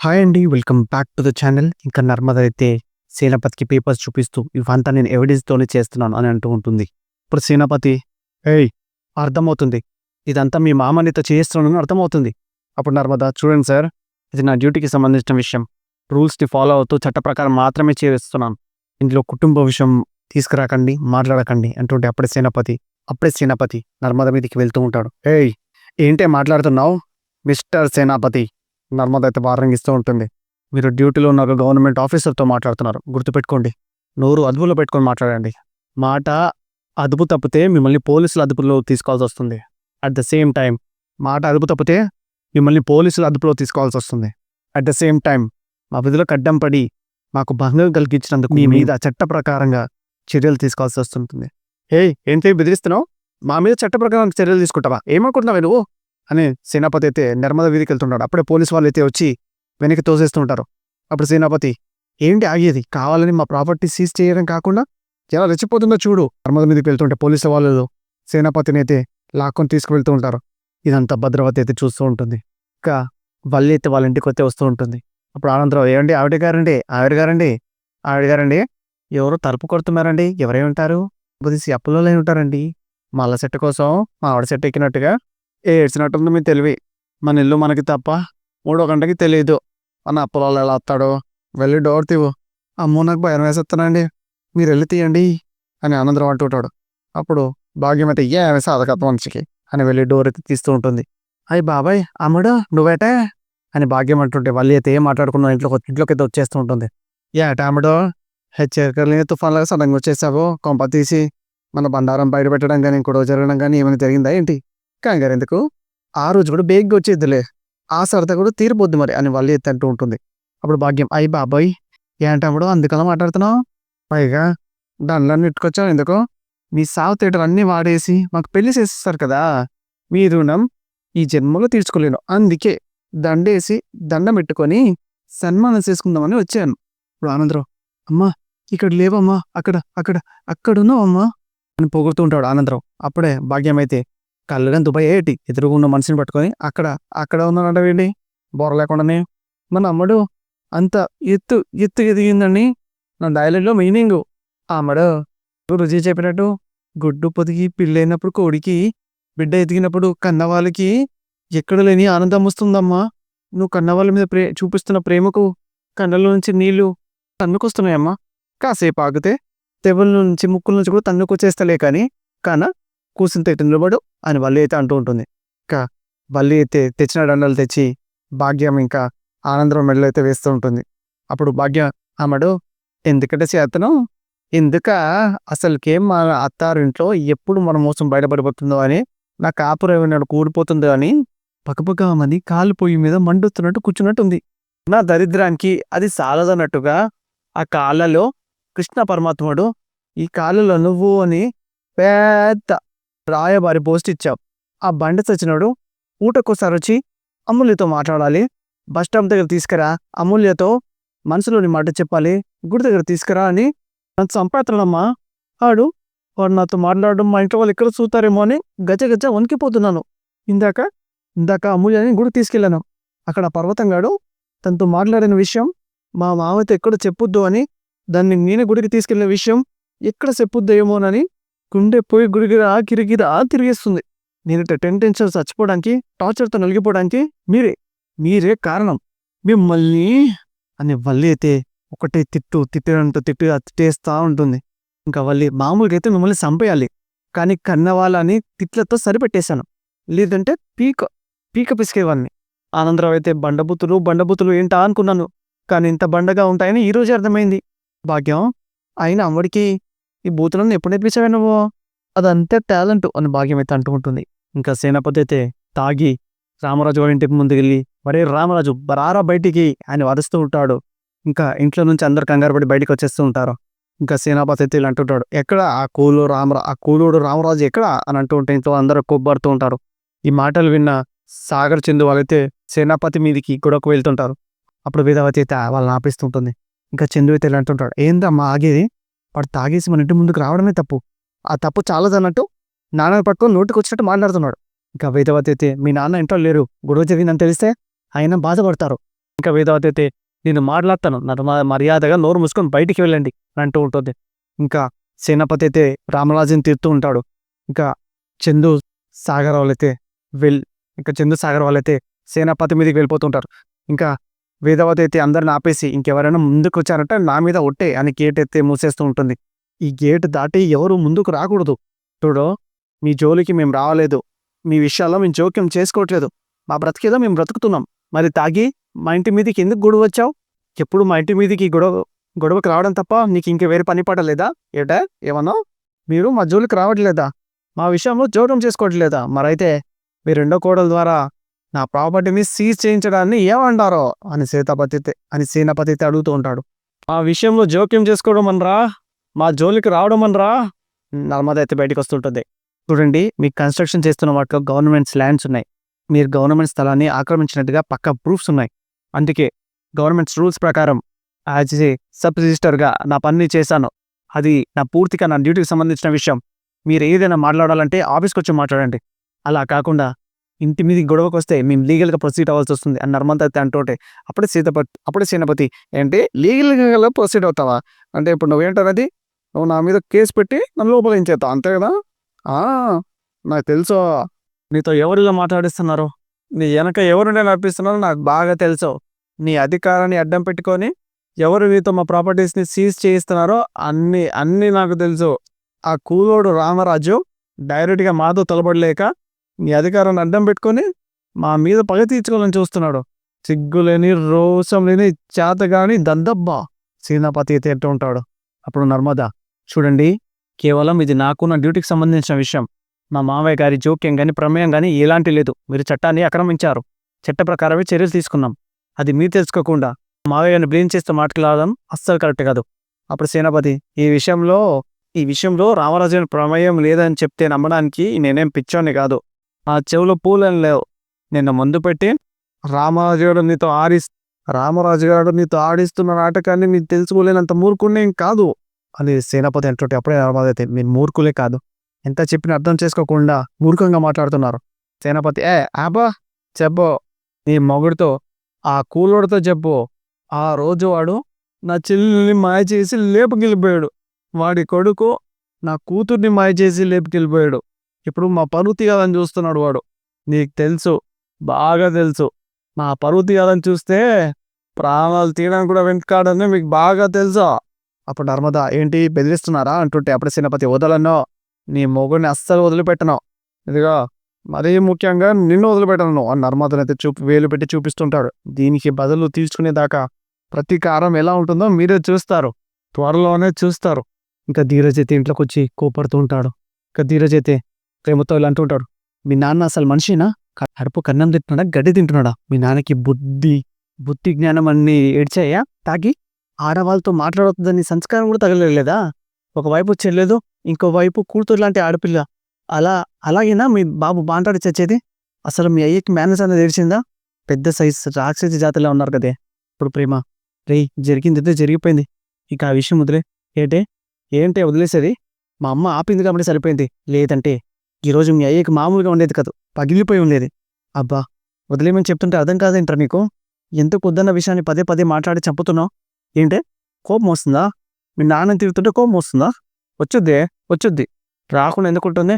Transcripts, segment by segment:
Hi అండి welcome back to the channel ఇంకా నర్మద అయితే సేనాపతికి పేపర్స్ చూపిస్తూ ఇవంతా నేను ఎవిడెన్స్తోనే చేస్తున్నాను అని అంటూ ఉంటుంది. ఇప్పుడు సేనాపతి ఏయ్ అర్థమవుతుంది. ఇదంతా మీ మామనితో చేస్తున్నానని అర్థమవుతుంది. అప్పుడు నర్మద చూడండి సార్ ఇది నా డ్యూటీకి సంబంధించిన విషయం. రూల్స్ని ఫాలో అవుతూ చట్ట ప్రకారం మాత్రమే చేస్తున్నాను. ఇందులో కుటుంబ విషయం తీసుకురాకండి మాట్లాడకండి అంటుంటే అప్పుడే సేనాపతి అప్పుడే సేనాపతి నర్మద మీదకి వెళ్తూ ఉంటాడు. ఏయ్ ఏంటే మాట్లాడుతున్నావు? మిస్టర్ సేనాపతి. నర్మద అయితే వార్నింగ్ ఇస్తూ ఉంటుంది. మీరు డ్యూటీలో ఉన్న ఒక గవర్నమెంట్ ఆఫీసర్తో మాట్లాడుతున్నారు. గుర్తుపెట్టుకోండి. నోరు అదుపులో పెట్టుకొని మాట్లాడండి. మాట అదుపు తప్పితే మిమ్మల్ని పోలీసులు అదుపులో తీసుకోవాల్సి వస్తుంది. అట్ ద సేమ్ టైం మాట అదుపు తప్పితే మిమ్మల్ని పోలీసులు అదుపులో తీసుకోవాల్సి వస్తుంది. అట్ ద సేమ్ టైం మా విధులకు కడ్డం పడి మాకు భంగం కలిగించినందుకు మీ మీద చట్ట ప్రకారంగా చర్యలు తీసుకోవాల్సి వస్తుంటుంది హే ఏంటి బెదిరిస్తున్నావు? మా మీద చట్ట ప్రకారం చర్యలు తీసుకుంటావా? ఏమనుకుంటున్నావే నువ్వు? అని సేనాపతి అయితే నర్మద వీధికి వెళ్తుంటాడు. అప్పుడే పోలీసు వాళ్ళు అయితే వచ్చి వెనక్కి తోసేస్తుంటారు. అప్పుడు సేనాపతి ఏంటి ఆగేది? కావాలని మా ప్రాపర్టీ సీజ్ చేయడం కాకుండా ఎలా రెచ్చిపోతుందో చూడు. నర్మద మీదకి వెళ్తుంటే పోలీసు వాళ్ళు సేనాపతిని అయితే లాక్కొని తీసుకువెళ్తూ ఉంటారు. ఇదంతా భద్రవతి అయితే చూస్తూ ఉంటుంది. ఇంకా వల్లి అయితే వాళ్ళ ఇంటికి వస్తే వస్తూ ఉంటుంది. అప్పుడు ఆనందరావు ఏమండి ఆవిడ గారండి? ఆవిడ గారండి? ఆవిడ గారండి? ఎవరు తలుపు కొడుతున్నారండి? ఎవరై ఉంటారు? బుదిసి అప్పులో ఉంటారండి. మళ్ళా సెట్ కోసం మా ఆవిడ సెట్ ఎక్కినట్టుగా ఏడ్చినట్టుంది మీ తెలివి? మన ఇల్లు మనకి తప్ప మూడో గంటకి తెలియదు మన అప్పలాలు ఎలా వస్తాడో? వెళ్ళి డోర్ తీవు. అమ్మో నాకు భయం వేసేస్తానండి. మీరు వెళ్ళి తీయండి అని ఆనందరావు అంటుంటాడు అప్పుడు భాగ్యం అయితే ఏ సాధకత్వం మనిషికి అని వెళ్ళి డోర్ అయితే తీస్తూ ఉంటుంది. అయ్యి బాబాయ్ అమ్ముడు నువ్వేటే? అని భాగ్యం అంటుంటే వాళ్ళు అయితే ఏం మాట్లాడుకున్నా ఇంట్లో ఇంట్లోకి అయితే వచ్చేస్తూ ఉంటుంది. ఏట అమ్ముడు హెచ్చరికలు తుఫాన్లాగా సడన్గా వచ్చేసావు. కొంప తీసి మన బండారం బయట పెట్టడం కానీ ఇంకోటో జరగడం కానీ ఏమైనా జరిగిందా ఏంటి? కంగారు ఎందుకు? ఆ రోజు కూడా బేగ్గా వచ్చేద్దులే ఆ సరదా కూడా తీరిపోద్ది మరి అని వాళ్ళు ఎత్తి అంటూ ఉంటుంది. అప్పుడు భాగ్యం అయ్యి బాబాయ్ ఏంటప్పుడు అందుకలా మాట్లాడుతున్నావు? పైగా దండలన్నీ ఇట్టుకొచ్చావు ఎందుకు? మీ సావు థియేటర్ అన్నీ వాడేసి మాకు పెళ్ళి చేసేస్తారు కదా. మీ రుణం ఈ జన్మలో తీర్చుకోలేను. అందుకే దండేసి దండం పెట్టుకొని సన్మానం చేసుకుందామని వచ్చాను. ఇప్పుడు ఆనందరావు అమ్మా ఇక్కడ లేవమ్మా అక్కడ అక్కడ అక్కడున్నావమ్మా అని పొగుడుతూ ఉంటాడు ఆనందరావు. అప్పుడే భాగ్యం కళ్ళు కళ్ళుగా దుబాయ్ ఏటి? ఎదురుగున్న మనిషిని పట్టుకొని అక్కడ అక్కడ ఉన్నాడంట వీడి బొర లేకుండానే. మన అమ్మడు అంత ఎత్తు ఎత్తు ఎదిగిందని నా డైలాగ్లో మీనింగ్ అమ్మడు రుచి చెప్పినట్టు గుడ్డు పొదిగి పెళ్ళైనప్పుడు కోడికి బిడ్డ ఎదిగినప్పుడు కన్నవాళ్ళకి ఎక్కడ లేని ఆనందం వస్తుందమ్మా. నువ్వు కన్నవాళ్ళ మీద ప్రే చూపిస్తున్న ప్రేమకు కళ్ళలో నుంచి నీళ్ళు తన్నుకొస్తున్నాయమ్మా. కాసేపు ఆగితే తెవుల నుంచి ముక్కుల నుంచి కూడా తన్నుకొచ్చేస్తలే కానీ కాన కూసింత తెట్టు నిలబడు అని వల్లి అయితే అంటూ ఉంటుంది. ఇంకా వల్లి అయితే తెచ్చిన దండలు తెచ్చి భాగ్యం ఇంకా ఆనందరం మెడలు అయితే వేస్తూ ఉంటుంది. అప్పుడు భాగ్యం ఆమెడు ఎందుకంటే చేతను? ఎందుక? అసలుకేం మా అత్తారింట్లో ఎప్పుడు మన మోసం బయటపడిపోతుందో అని నా కాపురం ఏమైనా కూలిపోతుందో అని పక్కపక్కమని కాలు పొయ్యి మీద మండుతున్నట్టు కూర్చున్నట్టుంది. నా దరిద్రానికి అది సాలదన్నట్టుగా ఆ కాళ్ళలో కృష్ణ పరమాత్ముడు ఈ కాళ్ళలో నువ్వు అని పెద్ద రాయబారి పోస్ట్ ఇచ్చాం. ఆ బండి సచినోడు ఊటకోసారి వచ్చి అమూల్యతో మాట్లాడాలి. బస్ స్టాప్ దగ్గర తీసుకురా అమూల్యతో మనసులోని మాట చెప్పాలి. గుడి దగ్గర తీసుకురా అని నన్ను సంపాతనమ్మా ఆడు. వాడు నాతో మాట్లాడడం మా ఇంట్లో వాళ్ళు ఎక్కడ చూస్తారేమో అని గజ గజ వణికిపోతున్నాను. ఇందాక ఇందాక అమూల్యని గుడి తీసుకెళ్ళాను. అక్కడ పర్వతంగాడు తనతో మాట్లాడిన విషయం మా మామతో ఎక్కడ చెప్పొద్దు అని దాన్ని నేనే గుడికి తీసుకెళ్ళిన విషయం ఎక్కడ చెప్పొద్దేమోనని గుండె పోయి గుడిగిరా కిరిగిరా తిరిగేస్తుంది. నేను టెన్ టెన్షన్ చచ్చిపోవడానికి టార్చర్తో నలిగిపోవడానికి మీరే మీరే కారణం. మిమ్మల్ని అని వల్లి అయితే ఒకటే తిట్టు తిట్టినంత తిట్టు తిట్టేస్తా ఉంటుంది. ఇంకా వల్లి మామూలుగా అయితే మిమ్మల్ని చంపేయాలి. కానీ కన్నవాళ్ళని తిట్లతో సరిపెట్టేశాను. లేదంటే పీక పీక పిసికేవాడిని ఆనందరావు అయితే బండబుతులు బండబుతులు ఏంటా అనుకున్నాను. కానీ ఇంత బండగా ఉంటాయని ఈ అర్థమైంది. భాగ్యం అయినా అమ్మడికి ఈ బూతులను ఎప్పుడు నేర్పించావే నువ్వు? అదంతే టాలెంట్ అని భాగ్యం అయితే అంటూ ఉంటుంది. ఇంకా సేనాపతి అయితే తాగి రామరాజు వాడి ఇంటికి ముందుకెళ్ళి మరే రామరాజు బరారా బయటికి ఆయన వరుస్తూ ఉంటాడు. ఇంకా ఇంట్లో నుంచి అందరు కంగారు పడి బయటికి వచ్చేస్తూ ఉంటారు. ఇంకా సేనాపతి అయితే ఇలా అంటుంటాడు ఎక్కడ ఆ కూలు రామరా ఆ కూలుడు రామరాజు ఎక్కడ? అని అంటూ ఉంటే ఇంట్లో అందరూ కొబ్బడుతూ ఉంటారు. ఈ మాటలు విన్న సాగర్ చందు వాళ్ళైతే సేనాపతి మీదికి గొడవకు వెళ్తుంటారు. అప్పుడు వేదవతి అయితే వాళ్ళని ఆపిస్తుంటుంది ఇంకా చందు అయితే ఇలా అంటుంటాడు ఏందమ్మా ఆగేది? వాడు తాగేసి మన ఇంటి ముందుకు రావడమే తప్పు. ఆ తప్పు చాలదన్నట్టు నాన్న పట్టుకొని నోటికి వచ్చినట్టు మాట్లాడుతున్నాడు. ఇంకా వేదవతి అయితే మీ నాన్న ఇంట్లో లేరు. గొడవ జరిగిందని తెలిస్తే ఆయన బాధపడతారు. ఇంకా వేదవతి అయితే నేను మాట్లాడతాను. నర్మ- మర్యాదగా నోరు మూసుకొని బయటికి వెళ్ళండి అంటూ ఉంటుంది. ఇంకా సేనాపతి అయితే రామరాజుని తిడుతూ ఉంటాడు. ఇంకా చందు సాగర్ వాళ్ళైతే వెల్ ఇంకా చందు సాగర్ వాళ్ళైతే సేనాపతి మీదకి వెళ్ళిపోతుంటారు ఇంకా వేదవతి అయితే అందరిని ఆపేసి ఇంకెవరైనా ముందుకు వచ్చారంటే నా మీద ఒట్టే అని గేట్ ఎత్తే మూసేస్తూ ఉంటుంది. ఈ గేట్ దాటి ఎవరు ముందుకు రాకూడదు. చూడు మీ జోలికి మేము రావలేదు మీ విషయాల్లో మేము జోక్యం చేసుకోవట్లేదు. మా బ్రతికేదో మేము బ్రతుకుతున్నాం. మరి తాగి మా ఇంటి మీదకి ఎందుకు గొడవ వచ్చావు? ఎప్పుడు మా ఇంటి మీదకి గొడవ గొడవకు రావడం తప్ప నీకు ఇంక వేరే పని పడలేదా? ఏటా ఏమన్నా? మీరు మా జోలికి రావట్లేదా? మా విషయంలో జోక్యం చేసుకోవట్లేదా? మరైతే మీ రెండో కోడల ద్వారా నా ప్రాపర్టీని సీజ్ చేయించడాన్ని ఏమంటారో అని సీతాపతి అని సేనాపతి అడుగుతూ ఉంటాడు. ఆ విషయంలో జోక్యం చేసుకోవడం అనరా? మా జోలికి రావడం అనరా? నర్మద అయితే బయటకు వస్తుంటుంది. చూడండి మీకు కన్స్ట్రక్షన్ చేస్తున్న వాటిలో గవర్నమెంట్స్ ల్యాండ్స్ ఉన్నాయి. మీరు గవర్నమెంట్ స్థలాన్ని ఆక్రమించినట్టుగా పక్క ప్రూఫ్స్ ఉన్నాయి. అందుకే గవర్నమెంట్స్ రూల్స్ ప్రకారం యాజ్ ఏ సబ్ రిజిస్టర్గా నా పని చేశాను. అది నా పూర్తిగా నా డ్యూటీకి సంబంధించిన విషయం. మీరు ఏదైనా మాట్లాడాలంటే ఆఫీస్కి వచ్చి మాట్లాడండి. అలా కాకుండా ఇంటి మీదకి గొడవకు వస్తే మేము లీగల్గా ప్రొసీడ్ అవ్వాల్సి వస్తుంది అని నర్మంత అయితే అంటుంటే అప్పుడే సీతపతి అప్పుడే సేనపతి ఏంటి లీగల్గా ప్రొసీడ్ అవుతావా? అంటే ఇప్పుడు నువ్వేంటన్నది? నువ్వు నా మీద కేసు పెట్టి నన్ను లోపలించేస్తావు అంతే కదా? ఆ, నాకు తెలుసు. నీతో ఎవరిలో మాట్లాడిస్తున్నారు? నీ వెనక ఎవరుండే నడిపిస్తున్నారో నాకు బాగా తెలుసు. నీ అధికారాన్ని అడ్డం పెట్టుకొని ఎవరు నీతో మా ప్రాపర్టీస్ని సీజ్ చేయిస్తున్నారో అన్ని అన్ని నాకు తెలుసు. ఆ కూలోడు రామరాజు డైరెక్ట్గా మాతో తలబడలేక నీ అధికారాన్ని అడ్డం పెట్టుకొని మా మీద పగ తీర్చుకోవాలని చూస్తున్నాడు. సిగ్గులేని రోషం లేని చేతగాని దద్దబ్బా సీనాపతి అయితే ఉంటాడు? అప్పుడు నర్మదా చూడండి కేవలం ఇది నాకు నా డ్యూటీకి సంబంధించిన విషయం. మా మావయ్య గారి జోక్యం కానీ ప్రమేయం కానీ ఎలాంటి లేదు. మీరు చట్టాన్ని ఆక్రమించారు. చట్ట ప్రకారమే చర్యలు తీసుకున్నాం. అది మీరు తెలుసుకోకుండా మావయ్య గారిని బ్లేమ్ చేస్తూ మాట్లాడడం అస్సలు కరెక్ట్ కాదు. అప్పుడు సేనాపతి ఈ విషయంలో ఈ విషయంలో రామరాజు ప్రమేయం లేదని చెప్తే నమ్మడానికి నేనేం పిచ్చోని కాదు. ఆ చెవులో పూలని లేవు. నిన్న ముందు పెట్టి రామరాజు గారు నీతో ఆడిస్ రామరాజు గారు నీతో ఆడిస్తున్న నాటకాన్ని మీరు తెలుసుకోలేనంత మూర్ఖుణ్ణేం కాదు. అని సేనాపతి అంటుంటే అప్పుడే రామరాజు మీరు మూర్ఖులే కాదు. ఎంత చెప్పినా అర్థం చేసుకోకుండా మూర్ఖంగా మాట్లాడుతున్నారు. సేనాపతి ఏ ఆబా చెప్పు. నీ మొగుడితో ఆ కూలోడితో చెప్పు. ఆ రోజు వాడు నా చెల్లెల్ని మాయ చేసి లేపుకెళ్ళిపోయాడు. వాడి కొడుకు నా కూతుర్ని మాయ చేసి లేపుకెళ్ళిపోయాడు. ఇప్పుడు మా పరుతి కదని చూస్తున్నాడు వాడు. నీకు తెలుసు బాగా తెలుసు. మా పరుతి కదని చూస్తే ప్రాణాలు తీయడానికి కూడా వెంటకాడని మీకు బాగా తెలుసా? అప్పుడు నర్మదా ఏంటి బెదిరిస్తున్నారా? అంటుంటే అప్పుడు సేనాపతి వదలన్నో నీ మొగుడిని అస్సలు వదిలిపెట్టను. ఇదిగా మరీ ముఖ్యంగా నిన్ను వదిలిపెట్టను అని నర్మదనైతే చూపి వేలు పెట్టి చూపిస్తుంటాడు. దీనికి బదులు తీర్చుకునేదాకా ప్రతీకారం ఎలా ఉంటుందో మీరే చూస్తారు. త్వరలోనే చూస్తారు. ఇంకా ధీరజైతే ఇంట్లోకి వచ్చి కోపడుతూ ఉంటాడు. ఇంకా ధీరజైతే ప్రేమతో ఇలా అంటుంటాడు మీ నాన్న అసలు మనిషినా? కడుపు కన్నం తింటున్నాడా? గడ్డి తింటున్నాడా? మీ నాన్నకి బుద్ధి బుద్ధి జ్ఞానం అన్ని ఏడ్చాయా? తాగి ఆడవాళ్ళతో మాట్లాడుతుందని సంస్కారం కూడా తగలలేదా? ఒకవైపు చెల్లెదు ఇంకోవైపు కూతురు లాంటి ఆడపిల్ల. అలా అలాగేనా మీ బాబు బాంటాడి చచ్చేది? అసలు మీ అయ్యకి మేనేజ్ అనేది తెలిసిందా పెద్ద సైజ్ రాక్షసి జాతిలో ఉన్నారు కదే. ఇప్పుడు ప్రేమ రేయ్ జరిగింది జరిగిపోయింది. ఇక ఆ విషయం వదిలే. ఏంటే? ఏంటే వదిలేసేది? మా అమ్మ ఆపింది కాబట్టి సరిపోయింది. లేదంటే ఈరోజు మీ అయ్యకి మామూలుగా ఉండేది కాదు. పగిలిపోయి ఉండేది. అబ్బా! వదిలేమని చెప్తుంటే అర్థం కాదేంట్రా నీకు? ఎందుకు వద్దన్న విషయాన్ని పదే పదే మాట్లాడి చంపుతున్నావు? ఏంటే? కోపం వస్తుందా? మీ నాన్న తిరుగుతుంటే కోపం వస్తుందా? వచ్చుద్ది వచ్చుద్ది. రాకుండా ఎందుకుంటుంది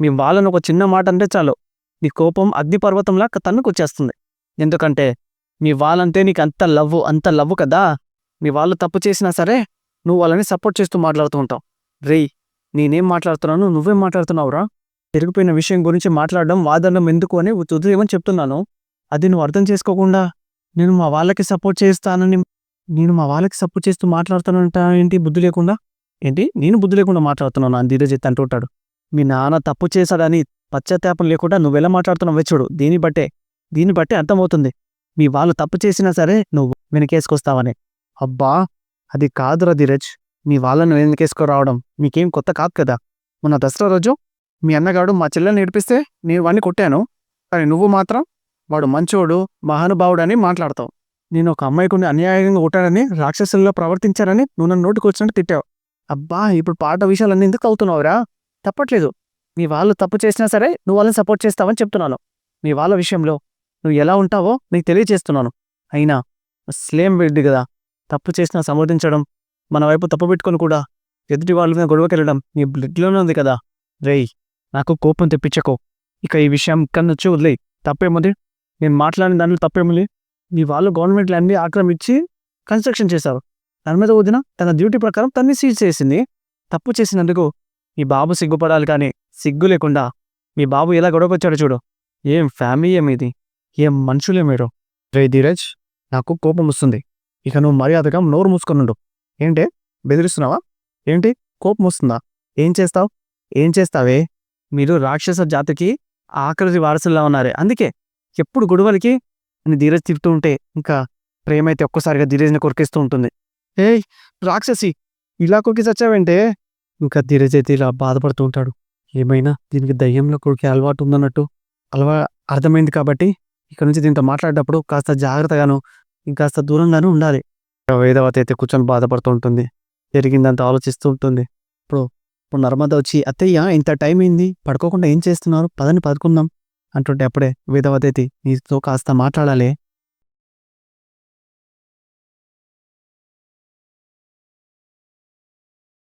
మీ వాళ్ళని ఒక చిన్న మాట అంటే చాలు. నీ కోపం అగ్ని పర్వతంలా తన్నుకు వచ్చేస్తుంది ఎందుకంటే మీ వాళ్ళంటే నీకు అంత లవ్ అంత లవ్ కదా? మీ వాళ్ళు తప్పు చేసినా సరే నువ్వు వాళ్ళని సపోర్ట్ చేస్తూ మాట్లాడుతూ ఉంటావు. రేయ్ నేనేం మాట్లాడుతున్నాను నువ్వేం మాట్లాడుతున్నావురా? తిరిగిపోయిన విషయం గురించి మాట్లాడడం వాదనం ఎందుకు అని వదిలేమని చెప్తున్నాను? అది నువ్వు అర్థం చేసుకోకుండా నేను మా వాళ్ళకి సపోర్ట్ చేస్తానని నేను మా వాళ్ళకి సపోర్ట్ చేస్తూ మాట్లాడుతానంట ఏంటి బుద్ధి లేకుండా? ఏంటి? నేను బుద్ధి లేకుండా మాట్లాడుతున్నాను అని ధీరజ్ అయితే అంటుంటాడు మీ నాన్న తప్పు చేశాడని పశ్చాత్తాపం లేకుండా నువ్వెలా మాట్లాడుతున్నావు చూడు. దీన్ని బట్టే దీన్ని బట్టే అర్థమవుతుంది. మీ వాళ్ళు తప్పు చేసినా సరే నువ్వు వెనకేసుకొస్తావని. అబ్బా! అది కాదురా ధీరజ్. మీ వాళ్ళను వెనకేసుకురావడం మీకేం కొత్త కాదు కదా. మొన్న దసరా రోజు మీ అన్నగాడు మా చెల్లెల్ని ఏడిపిస్తే నేను వాడిని కొట్టాను. కానీ నువ్వు మాత్రం వాడు మంచోడు మహానుభావుడు అని మాట్లాడతావు. నేను ఒక అమ్మాయికి అన్యాయంగా కొట్టానని రాక్షసుల్లో ప్రవర్తించారని నువ్వు నన్ను నోటికి వచ్చినట్టు తిట్టావు. అబ్బా ఇప్పుడు పాట విషయాలన్నీ ఎందుకు అవుతున్నావురా తప్పట్లేదు. మీ వాళ్ళు తప్పు చేసినా సరే నువ్వు వాళ్ళని సపోర్ట్ చేస్తావని చెప్తున్నాను. మీ వాళ్ళ విషయంలో నువ్వు ఎలా ఉంటావో నీకు తెలియజేస్తున్నాను. అయినా స్లేమ్ బిడ్డి కదా. తప్పు చేసినా సమర్థించడం మన వైపు తప్పు పెట్టుకొని కూడా ఎదుటి వాళ్ళ మీద గొడవకెళ్ళడం నీ బ్లడ్లోనే ఉంది కదా. రేయ్ నాకు కోపం తెప్పించకో. ఇక ఈ విషయం ఇక్కడ నుంచి వదిలేయి తప్పేముంది? నేను మాట్లాడిన దాంట్లో తప్పేముంది? మీ వాళ్ళు గవర్నమెంట్ ల్యాండ్ని ఆక్రమించి కన్స్ట్రక్షన్ చేశారు. దాని మీద వదిన తన డ్యూటీ ప్రకారం తన్ని సీజ్ చేసింది. తప్పు చేసినందుకు మీ బాబు సిగ్గుపడాలి కానీ సిగ్గు లేకుండా మీ బాబు ఎలా గొడవకొచ్చాడో చూడు. ఏం ఫ్యామిలీ ఏమిది ఏం మనుషులే మీరు? రే ధీరజ్ నాకు కోపం వస్తుంది. ఇక నువ్వు మర్యాదగా నోరు మూసుకొనుండు ఏంటే? బెదిరిస్తున్నావా? ఏంటి? కోపం వస్తుందా? ఏం చేస్తావు? ఏం చేస్తావే? మీరు రాక్షస జాతికి ఆఖరి వారసుల్లా ఉన్నారే. అందుకే ఎప్పుడు గొడవలకి అని ధీరజ్ తిడుతూ ఉంటే ఇంకా ప్రేమ అయితే ఒక్కసారిగా ధీరజ్ని కొరికిస్తూ ఉంటుంది. ఏయ్ రాక్షసి ఇలా కొరికి చచ్చావంటే? ఇంకా ధీరజ్ అయితే ఇలా బాధపడుతూ ఉంటాడు. ఏమైనా దీనికి దయ్యంలో కొరికే అలవాటు ఉందన్నట్టు అలవా అర్థమైంది కాబట్టి ఇక్కడ నుంచి దీంతో మాట్లాడేటప్పుడు కాస్త జాగ్రత్తగాను ఇంకాస్త దూరంగాను ఉండాలి. వేదవతి అయితే కూర్చొని బాధపడుతూ ఉంటుంది. జరిగిందంతా ఆలోచిస్తూ ఉంటుంది. ఇప్పుడు ఇప్పుడు నర్మద వచ్చి అత్తయ్య ఇంత టైం అయింది పడుకోకుండా ఏం చేస్తున్నారు? పదని పదుకుందాం. అంటుంటే అప్పుడే వేదవతి నీతో కాస్త మాట్లాడాలి.